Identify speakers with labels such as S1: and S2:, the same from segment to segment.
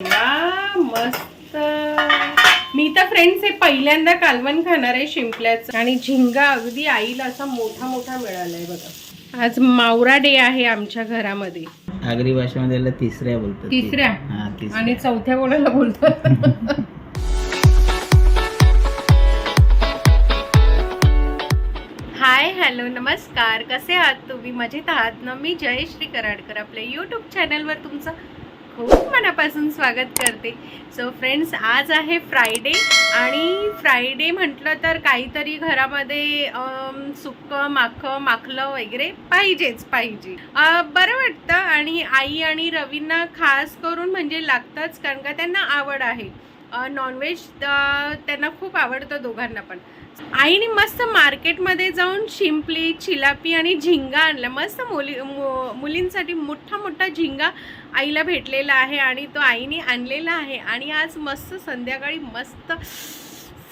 S1: मस्त. मी तर फ्रेंड्स हे पहिल्यांदा कालवण खाणार आहे शिंपल्याचं. आणि झिंगा अगदी आईला असा मोठा मोठा मिळालाय बघा. आज मावरा डे आहे आमच्या घरामध्ये.
S2: आगरी भाषेमध्ये तिसऱ्या? हा तिसऱ्या.
S1: आणि चौथ्या कोणाला बोलतो. हाय हॅलो नमस्कार. कसे आहात तुम्ही? मजेत आहात ना? मी जयश्री कराडकर. आपल्या यूट्यूब चॅनलवर तुमचं खूप मनापासून स्वागत करते. सो फ्रेंड्स आज आहे फ्रायडे आणि फ्रायडे म्हटलं तर काहीतरी घरामध्ये सुकं सुक्कं माखं माखलं वगैरे पाहिजेच पाहिजे. बरं वाटतं आणि आई आणि रवींना खास करून म्हणजे लागतंच कारण का त्यांना आवड आहे. नॉनव्हेज त्यांना खूप आवडतं दोघांना पण. आईने मस्त मार्केटमध्ये जाऊन शिंपली चिलापी आणि झिंगा आणला. मस्त मुली मु- मुलींसाठी मोठा मोठा झिंगा आईला भेटलेला आहे आणि तो आईने आणलेला आहे. आणि आज मस्त संध्याकाळी मस्त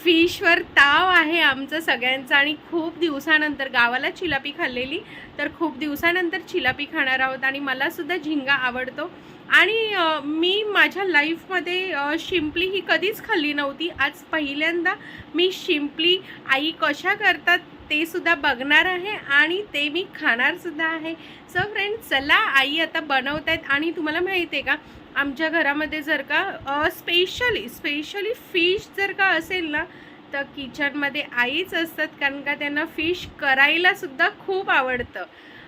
S1: फिशवर ताव आहे आमचं सगळ्यांचं. आणि खूप दिवसानंतर गावाला चिलापी खाल्लेली. तर खूप दिवसानंतर चिलापी खाणार आहोत आणि मलासुद्धा झिंगा आवडतो. आणि मी माझ्या लाईफमध्ये शिंपली ही कधीच खाल्ली नव्हती. आज पहिल्यांदा मी शिंपली. आई कशा करतात ते सुद्धा बघणार आहे आणि ते मी खाणारसुद्धा आहे. सो फ्रेंड चला आई आता बनवत आहेत आणि तुम्हाला माहिती आहे का आमच्या घरामध्ये जर का स्पेशली स्पेशली फिश जर का असेल ना तर किचनमध्ये आईच असतात. कारण का त्यांना फिश करायलासुद्धा खूप आवडतं.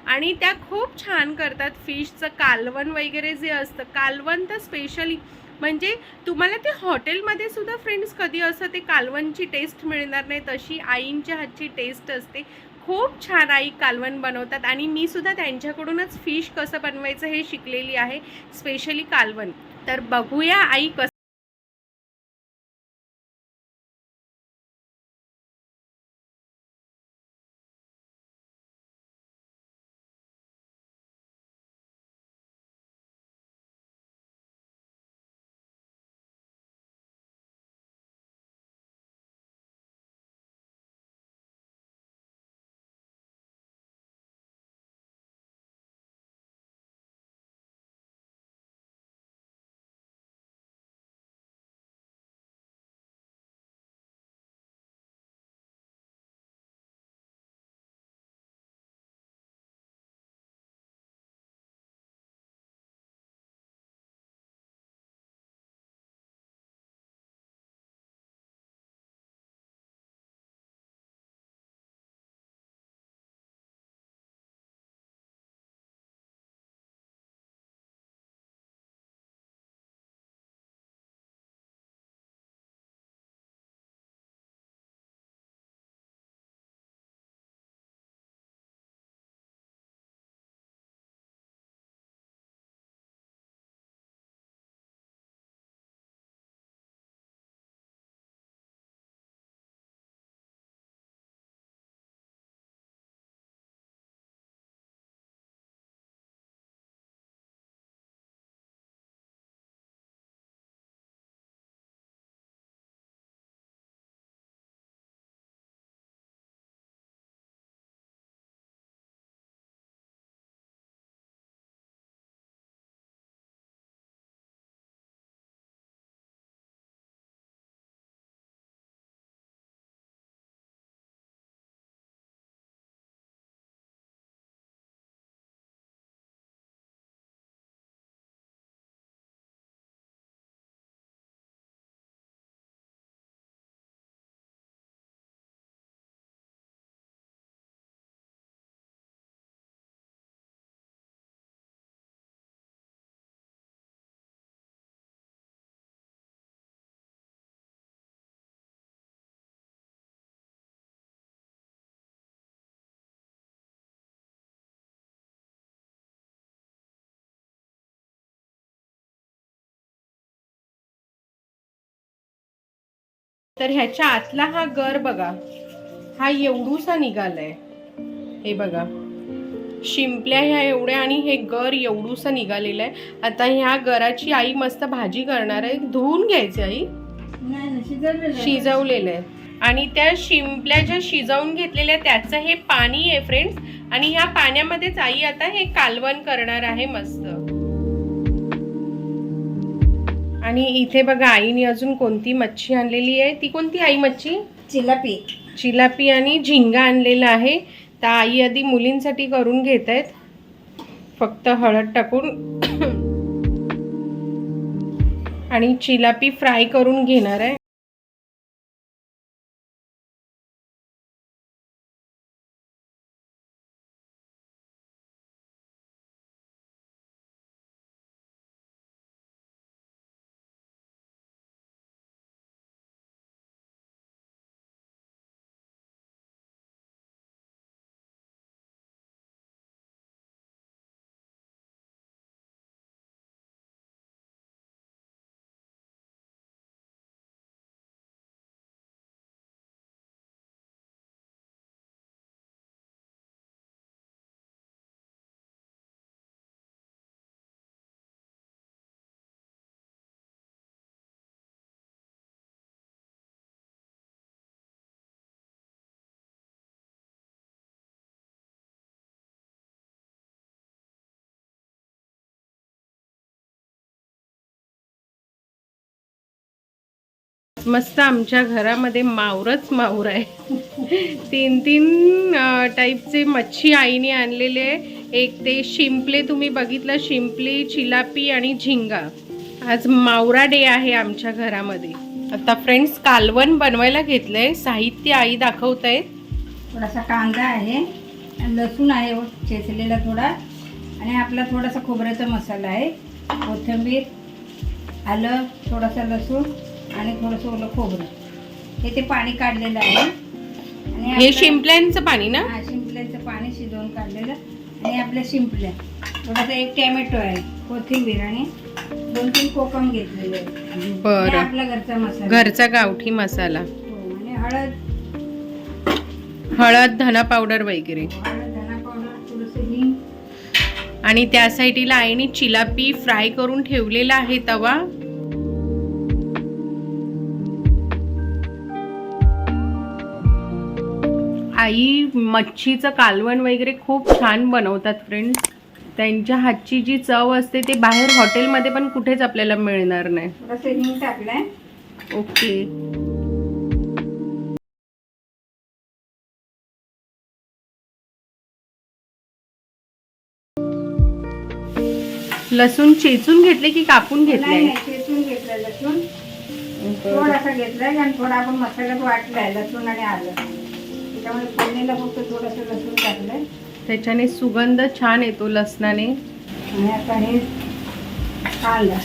S1: आणि त्या खूप छान करतात फिशचं कालवण वगैरे जे असतं कालवण तर स्पेशली म्हणजे तुम्हाला ते हॉटेलमध्ये सुद्धा फ्रेंड्स कधी असं ते कालवणची टेस्ट मिळणार नाही तशी आईंच्या हातची टेस्ट असते. खूप छान आई कालवण बनवतात आणि मी सुद्धा त्यांच्याकडूनच फिश कसं बनवायचं हे शिकलेली आहे स्पेशली कालवण. तर बघूया आई कसं तर ह्याच्या आतला हा गर बघा. हा एवढूसा निघालाय. हे बघा. शिंपल्या ह्या एवढ्या आणि हे गर एवढूसा निघालेलं आहे. आता ह्या गराची आई मस्त भाजी करणार आहे. धुवून घ्यायची आई. शिजवलेलं आहे. आणि त्या शिंपल्या ज्या शिजवून घेतलेल्या त्याचं हे पाणी आहे फ्रेंड्स आणि ह्या पाण्यामध्येच आई आता हे कालवण करणार आहे मस्त. आणि इथे बघा आईने अजून कोणती मच्छी आणलेली आहे? ती कोणती आई मच्छी?
S3: चिलापी
S1: चिलापी आणि झिंगा आणलेला आहे. तर आई आधी मुलींसाठी करून घेत आहेत. फक्त हळद टाकून. आणि चिलापी फ्राय करून घेणार आहे. मस्त आमच्या घरामध्ये मावरच मावर आहे. तीन तीन टाईपचे मच्छी आईने आणलेले आहे. एक ते शिंपले तुम्ही बघितलं शिंपली चिलापी आणि झिंगा. आज मावरा डे आहे आमच्या घरामध्ये. आता फ्रेंड्स कालवण बनवायला घेतलंय. साहित्य आई दाखवत आहे
S3: थोडासा कांदा आहे लसूण आहे हो, चेचलेला थोडा. आणि आपला थोडासा खोबऱ्याचा मसाला आहे. कोथिंबीर आलं थोडासा लसूण. आणि थोडंसं ओलं खोबरं. हे ते पाणी काढलेलं आहे. आणि
S1: हे
S3: आपलं-
S1: शिंपल्यांचं पाणी ना?
S3: हा शिंपल्याचं पाणी शिजवून काढलेलं. आणि आपल्या शिंपल्या. थोडासा एक टॅमॅटो आहे कोथिंबीर आणि दोन तीन कोकम घेतलेले आहे आणि
S1: बरं.
S3: आपला घरचा मसाला.
S1: घरचा गावठी मसाला.
S3: हो, आणि हळद.
S1: हळद धना पावडर वगैरे.
S3: हळद धना पावडर थोडंसं हिंग.
S1: आणि त्या साईडला आईने चिलापी फ्राय करून ठेवलेला आहे तवा. आई मच्छीचं कालवण वगैरे खूप छान बनवतात फ्रेंड्स त्यांच्या हातची जी चव असते ते बाहेर हॉटेलमध्ये पण कुठेच आपल्याला मिळणार नाही.
S3: टाकलंय.
S1: ओके. लसूण चेचून घेतले की कापून घेतले?
S3: चेचून घेतलं लसूण. थोडासा घेतलाय आणि थोडा आपण मसाल्यात वाटलाय लसूण आणि आलं. त्याच्यामुळे फोडणीला फक्त थोडंसं लसूण टाकलंय.
S1: त्याच्याने सुगंध छान येतो लसणाने.
S3: आणि आता हे कांदा.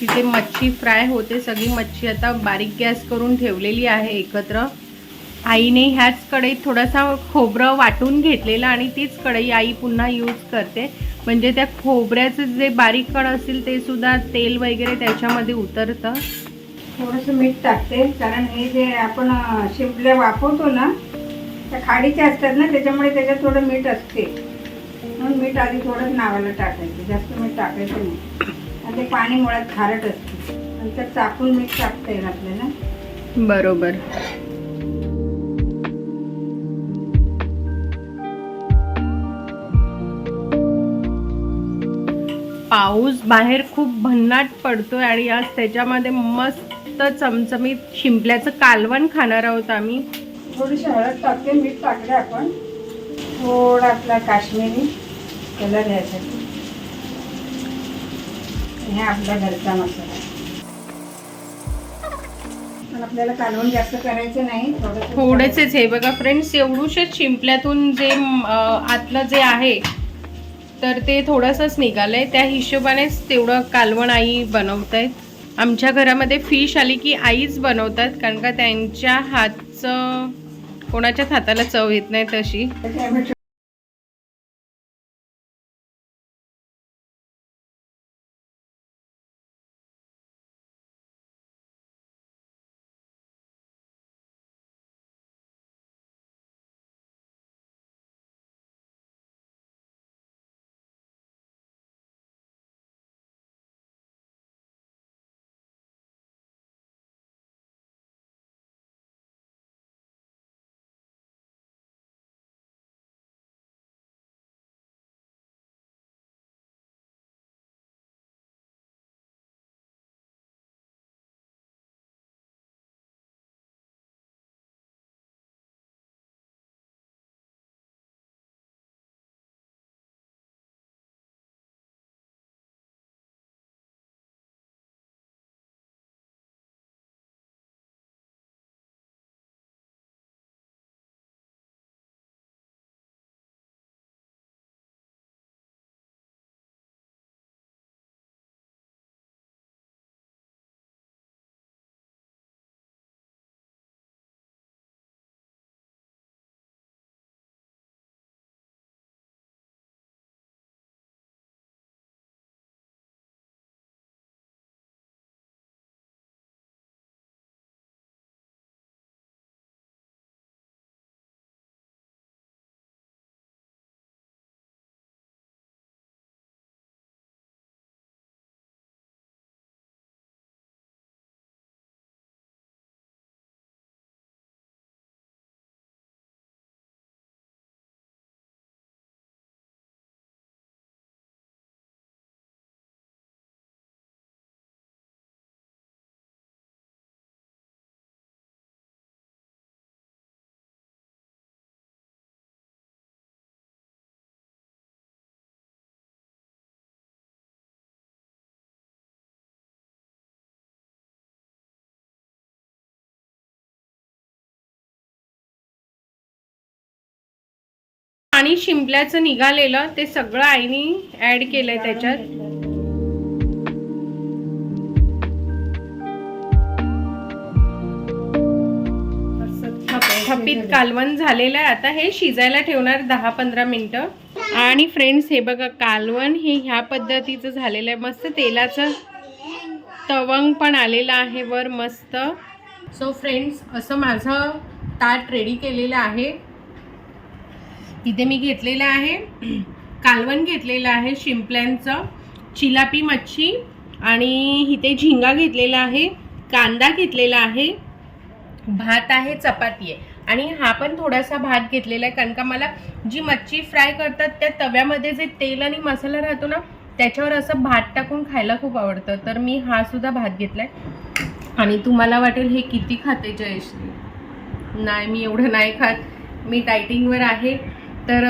S1: तिथे मच्छी फ्राय होते. सगळी मच्छी आता बारीक गॅस करून ठेवलेली आहे एकत्र. आईने ह्याच कढईत थोडासा खोबरं वाटून घेतलेलं आणि तीच कढई आई पुन्हा यूज करते. म्हणजे त्या खोबऱ्याचं जे बारीक कण असतील ते सुद्धा तेल वगैरे त्याच्यामध्ये उतरतं.
S3: थोडंसं मीठ टाकते कारण हे जे आपण शिंपल्या वापरतो ना त्या खाडीच्या असतात ना त्याच्यामुळे त्याच्यात थोडं मीठ असते. म्हणून मीठ आधी थोडंच नावाला टाकायचं जास्त मीठ टाकायचं नाही. आणि ते पाणी मुळात खारट असते. नंतर चाकून मीठ टाकता येईल आपल्याला.
S1: बरोबर. पाऊस बाहेर खूप भन्नाट पडतोय आणि आज त्याच्यामध्ये मस्त चमचमीत शिंपल्याचं कालवण खाणार आहोत आम्ही.
S3: थोडीशी हळद टाकते मीठ टाकले आपण. थोडा आपला काश्मीरी कलर यासाठी हे आपला घरचा मसाला. पण आपल्याला कालवण जास्त करायचं नाही थोडंसं
S1: थोडेसेच हे बघा फ्रेंड्स एवढूशेच शिंपल्यातून जे आतलं जे आहे तर ते थोडंसंच निघालंय. त्या हिशोबानेच तेवढं कालवण आई बनवत आहेत आमच्या घरामध्ये फिश आली की आईच बनवतात कारण का त्यांच्या हातचं कोणाच्याच हाताला चव येत नाही तशी. आणि शिंपल्याचं निघालेलं ते सगळं आईनी ऍड केलंय त्याच्यात. थपित कालवण झालेलं आहे. आता हे शिजायला ठेवणार दहा पंधरा मिनटं. आणि फ्रेंड्स हे बघा कालवण हे ह्या पद्धतीचं झालेलं आहे. मस्त तेलाचं तवंग पण आलेलं आहे वर मस्त. सो फ्रेंड्स असं माझं ताट रेडी केलेलं आहे. तिथे मी घेतलेलं आहे. कालवण घेतलेलं आहे शिंपल्यांचं चिलापी मच्छी आणि इथे झिंगा घेतलेला आहे कांदा घेतलेला आहे भात आहे चपाती आहे. आणि हा पण थोडासा भात घेतलेला आहे कारण का मला जी मच्छी फ्राय करतात त्या तव्यामध्ये जे तेल आणि मसाला राहतो ना त्याच्यावर असं भात टाकून खायला खूप आवडतं. तर मी हा सुद्धा भात आहे आणि तुम्हाला वाटेल हे किती खाते जयश्री. नाही मी एवढं नाही खात. मी डायटिंगवर आहे. तर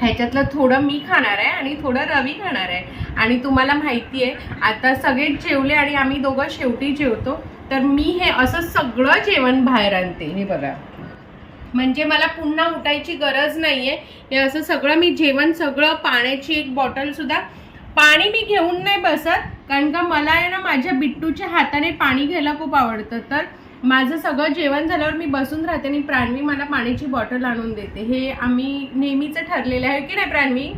S1: ह्याच्यातलं थोडं मी खाणार आहे आणि थोडं रवी खाणार आहे. आणि तुम्हाला माहिती आहे आता सगळेच जेवले आणि आम्ही दोघं शेवटी जेवतो तर मी हे असं सगळं जेवण बाहेर आणते. हे बघा. म्हणजे मला पुन्हा उठायची गरज नाहीये. हे असं सगळं मी जेवण सगळं पाण्याची एक बॉटल सुद्धा पाणी मी घेऊन नाही बसत. कारण का मला आहे ना माझ्या बिट्टूच्या हाताने पाणी घ्यायला खूप आवडतं. तर माझं सगळं जेवण झाल्यावर मी बसून राहते आणि प्राणवी मला पाण्याची बॉटल आणून देते. हे आम्ही नेहमीच ठरलेलं आहे की नाही प्राणवी?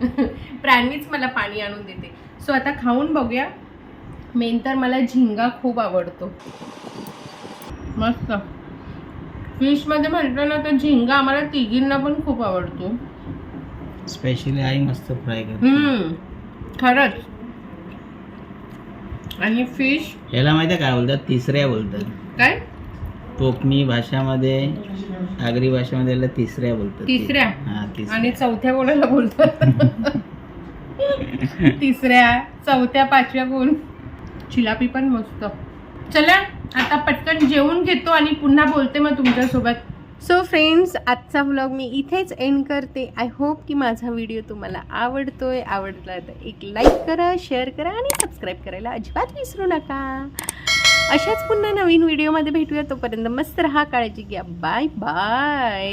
S1: प्राणवीच मला पाणी आणून देते. सो आता खाऊन बघूया. मेन तर मला झिंगा खूप आवडतो. मस्त. फिशमध्ये म्हटलं ना तर झिंगा आम्हाला तिघींना पण खूप आवडतो.
S2: स्पेशली आई मस्त फ्राय
S1: खरंच. आणि फिश
S2: याला माहिती काय बोलतात? तिसऱ्या बोलतात.
S1: काय?
S2: कोकणी भाषामध्ये आगरी भाषेमध्ये याला तिसऱ्या बोलतात
S1: तिसऱ्या?
S2: हा तिसऱ्या.
S1: आणि चौथ्या कोणाला बोलतात? तिसऱ्या चौथ्या पाचव्या कोण? चिलापी पण मस्त. चला आता पटकन जेवून घेतो आणि पुन्हा बोलते मग तुमच्यासोबत. सो फ्रेंड्स आजचा व्लॉग मी इथेच एंड करते. आय होप की माझा व्हिडिओ तुम्हाला आवडतोय. आवडला तर एक लाईक करा शेअर करा आणि सबस्क्राईब करायला अजिबात विसरू नका. अशाच पुन्हा नवीन व्हिडिओमध्ये भेटूया. तोपर्यंत मस्त राहा काळजी घ्या. Bye bye